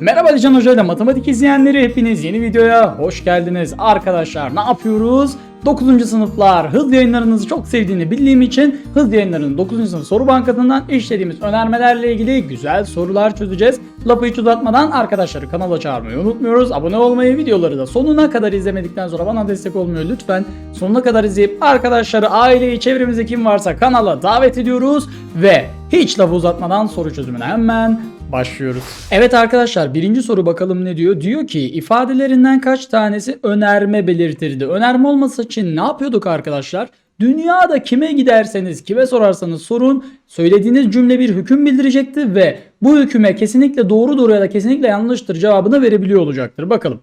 Merhaba Alican Hoca ile matematik izleyenleri hepiniz yeni videoya hoş geldiniz. Arkadaşlar ne yapıyoruz? 9. sınıflar hız yayınlarınızı çok sevdiğini bildiğim için hız yayınlarının 9. sınıf soru bankasından işlediğimiz önermelerle ilgili güzel sorular çözeceğiz. Lafı hiç uzatmadan arkadaşları kanala çağırmayı unutmuyoruz. Abone olmayı, videoları da sonuna kadar izlemedikten sonra bana destek olmuyor lütfen. Sonuna kadar izleyip arkadaşları, aileyi, çevremizde kim varsa kanala davet ediyoruz. Ve hiç lafı uzatmadan soru çözümüne hemen başlıyoruz. Evet arkadaşlar birinci soru bakalım ne diyor? Diyor ki ifadelerinden kaç tanesi önerme belirtirdi? Önerme olması için ne yapıyorduk arkadaşlar? Dünyada kime giderseniz, kime sorarsanız sorun söylediğiniz cümle bir hüküm bildirecekti ve bu hüküme kesinlikle doğrudur ya da kesinlikle yanlıştır cevabını verebiliyor olacaktır. Bakalım.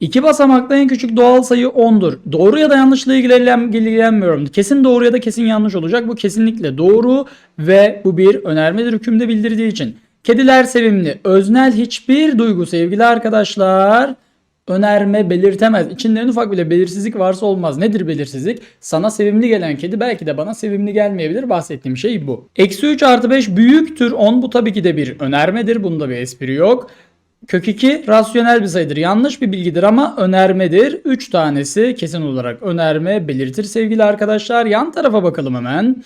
İki basamaklı en küçük doğal sayı 10'dur. Doğru ya da yanlışla ilgilen, ilgilenmiyorum. Kesin doğru ya da kesin yanlış olacak. Bu kesinlikle doğru ve bu bir önermedir hükümde bildirdiği için. Kediler sevimli. Öznel hiçbir duygu sevgili arkadaşlar önerme belirtemez. İçinde en ufak bile belirsizlik varsa olmaz. Nedir belirsizlik? Sana sevimli gelen kedi belki de bana sevimli gelmeyebilir. Bahsettiğim şey bu. Eksi 3 artı 5 büyüktür 10. Bu tabii ki de bir önermedir. Bunda bir espri yok. Kök 2 rasyonel bir sayıdır. Yanlış bir bilgidir ama önermedir. 3 tanesi kesin olarak önerme belirtir sevgili arkadaşlar. Yan tarafa bakalım hemen.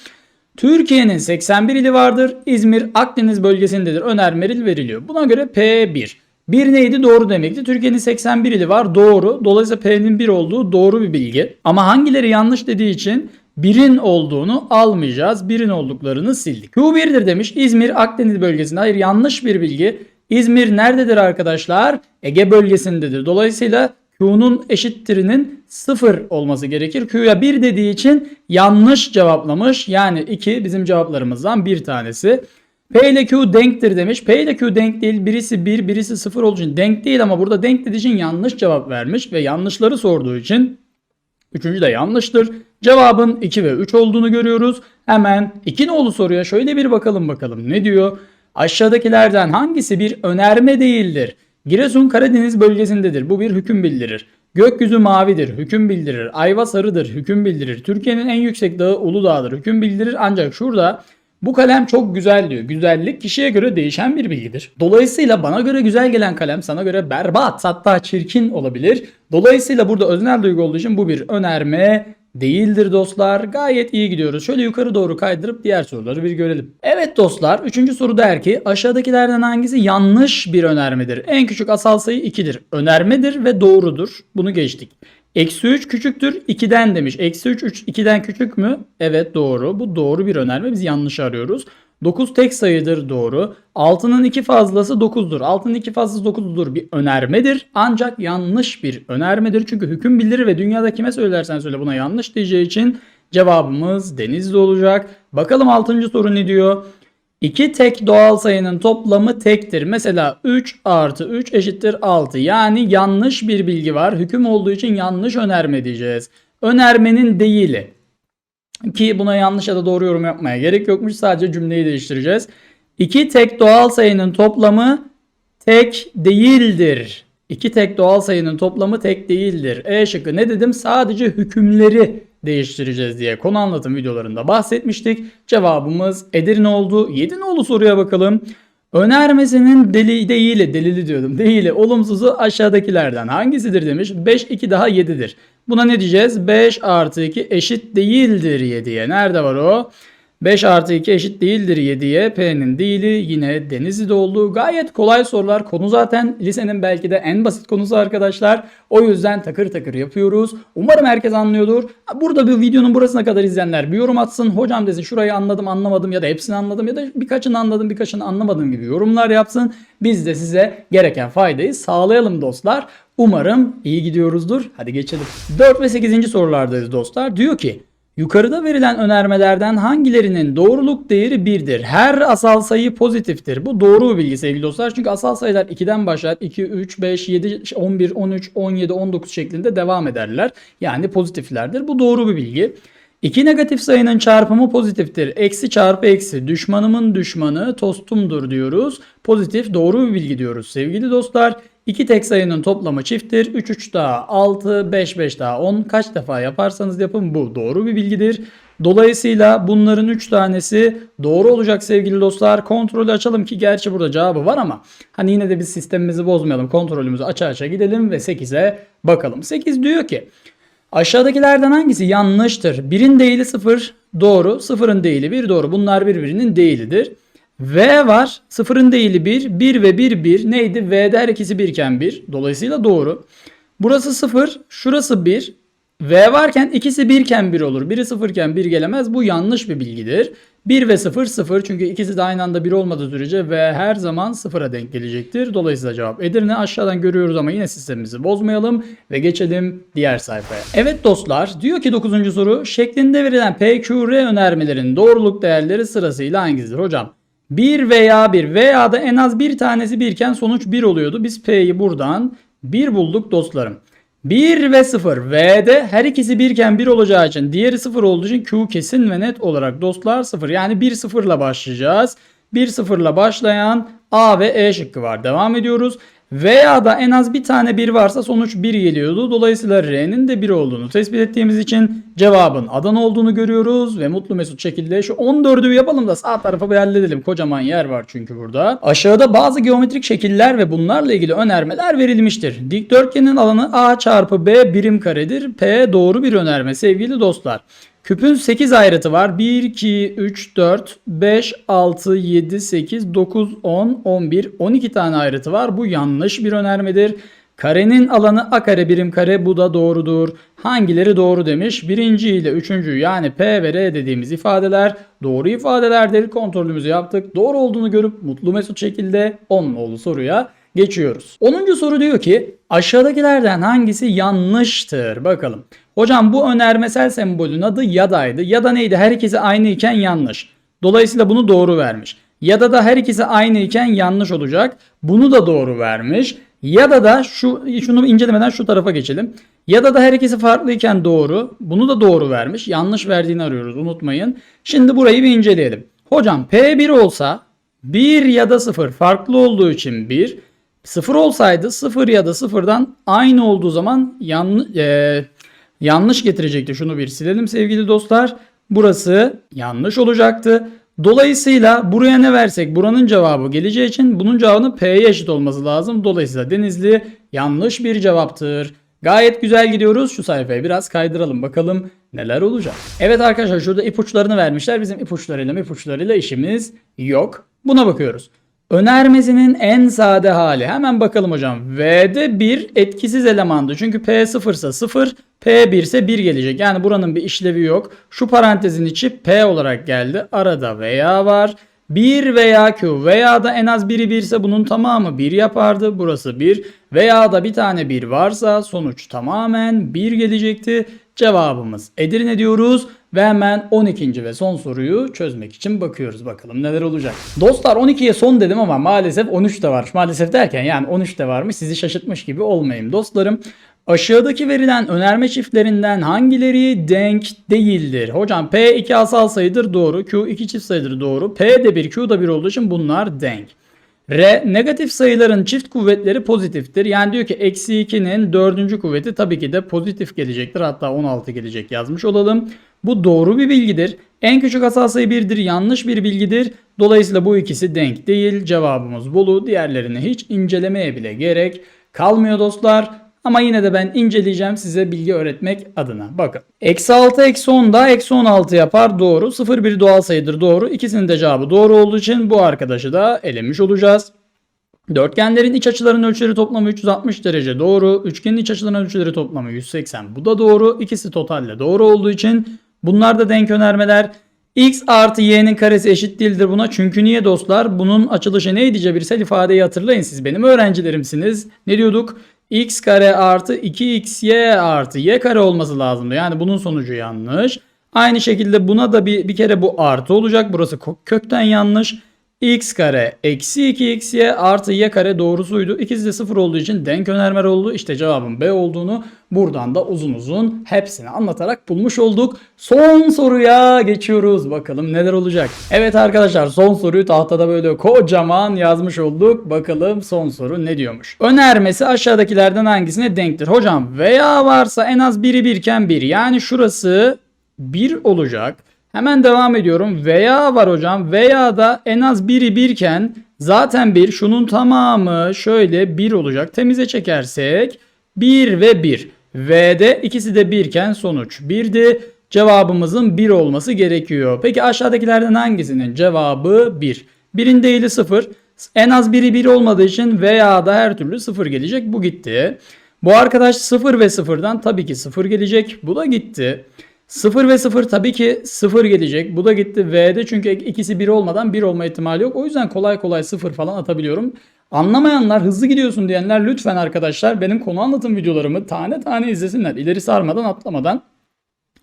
Türkiye'nin 81 ili vardır. İzmir Akdeniz bölgesindedir. Önermeli veriliyor. Buna göre P1. 1 neydi? Doğru demekti. Türkiye'nin 81 ili var. Doğru. Dolayısıyla P'nin 1 olduğu doğru bir bilgi. Ama hangileri yanlış dediği için birin olduğunu almayacağız. Birin olduklarını sildik. Q1'dir demiş. İzmir Akdeniz bölgesinde. Hayır yanlış bir bilgi. İzmir nerededir arkadaşlar? Ege bölgesindedir. Dolayısıyla Q'nun eşittirinin 0 olması gerekir. Q'ya 1 dediği için yanlış cevaplamış. Yani 2 bizim cevaplarımızdan bir tanesi. P ile Q denktir demiş. P ile Q denk değil. Birisi 1, birisi 0 olduğu için denk değil ama burada denk dediği için yanlış cevap vermiş ve yanlışları sorduğu için Üçüncü de yanlıştır. Cevabın 2 ve 3 olduğunu görüyoruz. Hemen 2 nolu soruya şöyle bir bakalım bakalım. Ne diyor? Aşağıdakilerden hangisi bir önerme değildir? Giresun Karadeniz bölgesindedir. Bu bir hüküm bildirir. Gökyüzü mavidir, hüküm bildirir. Ayva sarıdır, hüküm bildirir. Türkiye'nin en yüksek dağı Uludağ'dır, hüküm bildirir. Ancak şurada bu kalem çok güzel diyor. Güzellik kişiye göre değişen bir bilgidir. Dolayısıyla bana göre güzel gelen kalem sana göre berbat hatta çirkin olabilir. Dolayısıyla burada öznel duygu olduğu için bu bir önerme değildir dostlar. Gayet iyi gidiyoruz. Şöyle yukarı doğru kaydırıp diğer soruları bir görelim. Evet dostlar 3. soru der ki aşağıdakilerden hangisi yanlış bir önermedir? En küçük asal sayı 2'dir. Önermedir ve doğrudur. Bunu geçtik. Eksi 3 küçüktür 2'den demiş. Eksi 3, 3 2'den küçük mü? Evet doğru. Bu doğru bir önerme. Biz yanlış arıyoruz. 9 tek sayıdır doğru. 6'nın 2 fazlası 9'dur. 6'nın 2 fazlası 9'dur bir önermedir. Ancak yanlış bir önermedir. Çünkü hüküm bildirir ve dünyada kime söylersen söyle buna yanlış diyeceği için cevabımız denizli olacak. Bakalım 6. soru ne diyor? İki tek doğal sayının toplamı tektir. Mesela 3 artı 3 eşittir 6. Yani yanlış bir bilgi var. Hüküm olduğu için yanlış önerme diyeceğiz. Önermenin değili. Ki buna yanlış ya da doğru yorum yapmaya gerek yokmuş. Sadece cümleyi değiştireceğiz. İki tek doğal sayının toplamı tek değildir. İki tek doğal sayının toplamı tek değildir. E şıkkı ne dedim? Sadece hükümleri değiştireceğiz diye konu anlatım videolarında bahsetmiştik. Cevabımız Edirne oldu. Yedinoğlu soruya bakalım. Önermesinin deli değili, delili diyordum. Değili olumsuzu aşağıdakilerden hangisidir demiş. 5 2 daha 7'dir. Buna ne diyeceğiz? 5 artı 2 eşit değildir 7'ye. Nerede var o? 5 artı 2 eşit değildir 7'ye. P'nin değili yine Denizli'de oldu. Gayet kolay sorular. Konu zaten lisenin belki de en basit konusu arkadaşlar. O yüzden takır takır yapıyoruz. Umarım herkes anlıyordur. Burada bir videonun burasına kadar izleyenler bir yorum atsın. Hocam desin şurayı anladım anlamadım ya da hepsini anladım ya da birkaçını anladım birkaçını anlamadım gibi yorumlar yapsın. Biz de size gereken faydayı sağlayalım dostlar. Umarım iyi gidiyoruzdur. Hadi geçelim. 4 ve 8. sorulardayız dostlar. Diyor ki Yukarıda verilen önermelerden hangilerinin doğruluk değeri 1'dir? Her asal sayı pozitiftir. Bu doğru bir bilgi sevgili dostlar. Çünkü asal sayılar 2'den başlar. 2, 3, 5, 7, 11, 13, 17, 19 şeklinde devam ederler. Yani pozitiflerdir. Bu doğru bir bilgi. İki negatif sayının çarpımı pozitiftir. Eksi çarpı eksi. Düşmanımın düşmanı tostumdur diyoruz. Pozitif doğru bir bilgi diyoruz sevgili dostlar. İki tek sayının toplamı çifttir. 3 3 daha 6, 5 5 daha 10. Kaç defa yaparsanız yapın bu doğru bir bilgidir. Dolayısıyla bunların 3 tanesi doğru olacak sevgili dostlar. Kontrolü açalım ki gerçi burada cevabı var ama hani yine de biz sistemimizi bozmayalım. Kontrolümüzü aça aça gidelim ve 8'e bakalım. 8 diyor ki aşağıdakilerden hangisi yanlıştır? 1'in değili 0 doğru, 0'ın değili 1 doğru. Bunlar birbirinin değilidir. V var. 0'ın değili 1. 1 ve 1 1. Neydi? V'de her ikisi 1 iken 1. Dolayısıyla doğru. Burası 0. Şurası 1. V varken ikisi 1 iken 1 olur. Biri 0 iken 1 gelemez. Bu yanlış bir bilgidir. 1 ve 0 0 çünkü ikisi de aynı anda 1 olmadığı sürece V her zaman 0'a denk gelecektir. Dolayısıyla cevap Edirne aşağıdan görüyoruz ama yine sistemimizi bozmayalım ve geçelim diğer sayfaya. Evet dostlar diyor ki 9. soru şeklinde verilen PQR önermelerinin doğruluk değerleri sırasıyla hangisidir hocam? 1 veya 1 veya da en az bir tanesi 1 iken sonuç 1 oluyordu. Biz P'yi buradan 1 bulduk dostlarım. 1 ve 0 V'de her ikisi 1 iken 1 olacağı için diğeri 0 olduğu için Q kesin ve net olarak dostlar 0. Yani 1 0 ile başlayacağız. 1 0 ile başlayan A ve E şıkkı var. Devam ediyoruz. Veya da en az bir tane 1 varsa sonuç 1 geliyordu. Dolayısıyla R'nin de 1 olduğunu tespit ettiğimiz için cevabın Adana olduğunu görüyoruz. Ve mutlu mesut şekilde şu 14'ü yapalım da sağ tarafa bir halledelim. Kocaman yer var çünkü burada. Aşağıda bazı geometrik şekiller ve bunlarla ilgili önermeler verilmiştir. Dikdörtgenin alanı A çarpı B birim karedir. P doğru bir önerme sevgili dostlar. Küpün 8 ayrıtı var. 1, 2, 3, 4, 5, 6, 7, 8, 9, 10, 11, 12 tane ayrıtı var. Bu yanlış bir önermedir. Karenin alanı a kare birim kare bu da doğrudur. Hangileri doğru demiş? Birinci ile üçüncü yani P ve R dediğimiz ifadeler doğru ifadelerdir. Kontrolümüzü yaptık. Doğru olduğunu görüp mutlu mesut şekilde 10 nolu soruya geçiyoruz. 10. soru diyor ki aşağıdakilerden hangisi yanlıştır? Bakalım. Hocam bu önermesel sembolün adı yadaydı. Yada neydi? Her ikisi aynı iken yanlış. Dolayısıyla bunu doğru vermiş. Yada da her ikisi aynı iken yanlış olacak. Bunu da doğru vermiş. Ya da da şu şunu incelemeden şu tarafa geçelim. Ya da da her ikisi farklı iken doğru. Bunu da doğru vermiş. Yanlış verdiğini arıyoruz unutmayın. Şimdi burayı bir inceleyelim. Hocam P1 olsa 1 ya da 0 farklı olduğu için 1. 0 olsaydı 0 ya da 0'dan aynı olduğu zaman yanlış e, yanlış getirecekti. Şunu bir silelim sevgili dostlar. Burası yanlış olacaktı. Dolayısıyla buraya ne versek buranın cevabı geleceği için bunun cevabının P'ye eşit olması lazım. Dolayısıyla Denizli yanlış bir cevaptır. Gayet güzel gidiyoruz. Şu sayfayı biraz kaydıralım bakalım neler olacak. Evet arkadaşlar şurada ipuçlarını vermişler. Bizim ipuçlarıyla ipuçlarıyla işimiz yok. Buna bakıyoruz. Önermesinin en sade hali. Hemen bakalım hocam. V'de 1 etkisiz elemandı. Çünkü P 0 ise 0, P 1 ise 1 gelecek. Yani buranın bir işlevi yok. Şu parantezin içi P olarak geldi. Arada veya var. 1 veya Q veya da en az biri 1 ise bunun tamamı 1 yapardı. Burası 1 veya da bir tane 1 varsa sonuç tamamen 1 gelecekti. Cevabımız Edirne diyoruz ve hemen 12. ve son soruyu çözmek için bakıyoruz bakalım neler olacak. Dostlar 12'ye son dedim ama maalesef 13 de varmış. Maalesef derken yani 13 de varmış. Sizi şaşırtmış gibi olmayayım dostlarım. Aşağıdaki verilen önerme çiftlerinden hangileri denk değildir? Hocam P 2 asal sayıdır doğru. Q 2 çift sayıdır doğru. P de 1 Q da 1 olduğu için bunlar denk. R negatif sayıların çift kuvvetleri pozitiftir. Yani diyor ki eksi 2'nin dördüncü kuvveti tabii ki de pozitif gelecektir. Hatta 16 gelecek yazmış olalım. Bu doğru bir bilgidir. En küçük asal sayı 1'dir. Yanlış bir bilgidir. Dolayısıyla bu ikisi denk değil. Cevabımız Bolu. Diğerlerini hiç incelemeye bile gerek kalmıyor dostlar. Ama yine de ben inceleyeceğim size bilgi öğretmek adına. Bakın. Eksi 6 eksi 10 da eksi 16 yapar. Doğru. 0 bir doğal sayıdır. Doğru. İkisinin de cevabı doğru olduğu için bu arkadaşı da elemiş olacağız. Dörtgenlerin iç açılarının ölçüleri toplamı 360 derece doğru. Üçgenin iç açılarının ölçüleri toplamı 180. Bu da doğru. İkisi totalle doğru olduğu için bunlar da denk önermeler. X artı y'nin karesi eşit değildir buna. Çünkü niye dostlar? Bunun açılışı neydi cebirsel ifadeyi hatırlayın. Siz benim öğrencilerimsiniz. Ne diyorduk? X kare artı 2xy artı y kare olması lazımdı. Yani bunun sonucu yanlış. Aynı şekilde buna da bir, bir kere bu artı olacak. Burası kökten yanlış x kare eksi 2xy artı y kare doğrusuydu. İkisi de sıfır olduğu için denk önermer oldu. İşte cevabın B olduğunu buradan da uzun uzun hepsini anlatarak bulmuş olduk. Son soruya geçiyoruz. Bakalım neler olacak. Evet arkadaşlar son soruyu tahtada böyle kocaman yazmış olduk. Bakalım son soru ne diyormuş. Önermesi aşağıdakilerden hangisine denktir? Hocam veya varsa en az biri birken bir. Yani şurası 1 olacak. Hemen devam ediyorum. Veya var hocam. Veya da en az biri birken zaten bir şunun tamamı şöyle 1 olacak. Temize çekersek 1 ve 1. V'de ikisi de 1 iken sonuç 1'di. Cevabımızın 1 olması gerekiyor. Peki aşağıdakilerden hangisinin cevabı 1? Birin değili 0. En az biri 1 olmadığı için veya da her türlü 0 gelecek. Bu gitti. Bu arkadaş 0 ve 0'dan tabii ki 0 gelecek. Bu da gitti. 0 ve 0 tabii ki 0 gelecek. Bu da gitti. V'de çünkü ikisi 1 olmadan 1 olma ihtimali yok. O yüzden kolay kolay 0 falan atabiliyorum. Anlamayanlar hızlı gidiyorsun diyenler lütfen arkadaşlar benim konu anlatım videolarımı tane tane izlesinler. İleri sarmadan atlamadan.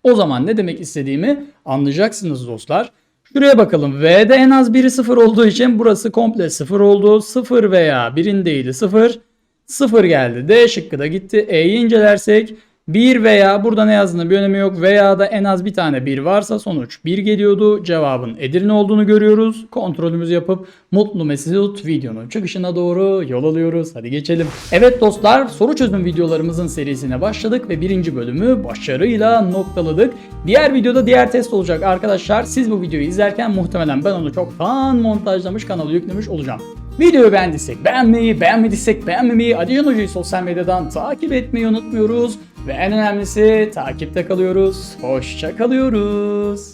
O zaman ne demek istediğimi anlayacaksınız dostlar. Şuraya bakalım. V'de en az biri 0 olduğu için burası komple 0 oldu. 0 veya 1'in değili 0. 0 geldi. D şıkkı da gitti. E'yi incelersek 1 veya burada ne yazdığının bir önemi yok. Veya da en az bir tane 1 varsa sonuç 1 geliyordu. Cevabın Edirne olduğunu görüyoruz. Kontrolümüzü yapıp Mutlu Mesut videonun çıkışına doğru yol alıyoruz. Hadi geçelim. Evet dostlar soru çözüm videolarımızın serisine başladık ve birinci bölümü başarıyla noktaladık. Diğer videoda diğer test olacak arkadaşlar. Siz bu videoyu izlerken muhtemelen ben onu çoktan montajlamış kanala yüklemiş olacağım. Videoyu beğendiysek beğenmeyi, beğenmediysek beğenmemeyi, Adican Hoca'yı sosyal medyadan takip etmeyi unutmuyoruz. Ve en önemlisi takipte kalıyoruz. Hoşça kalıyoruz.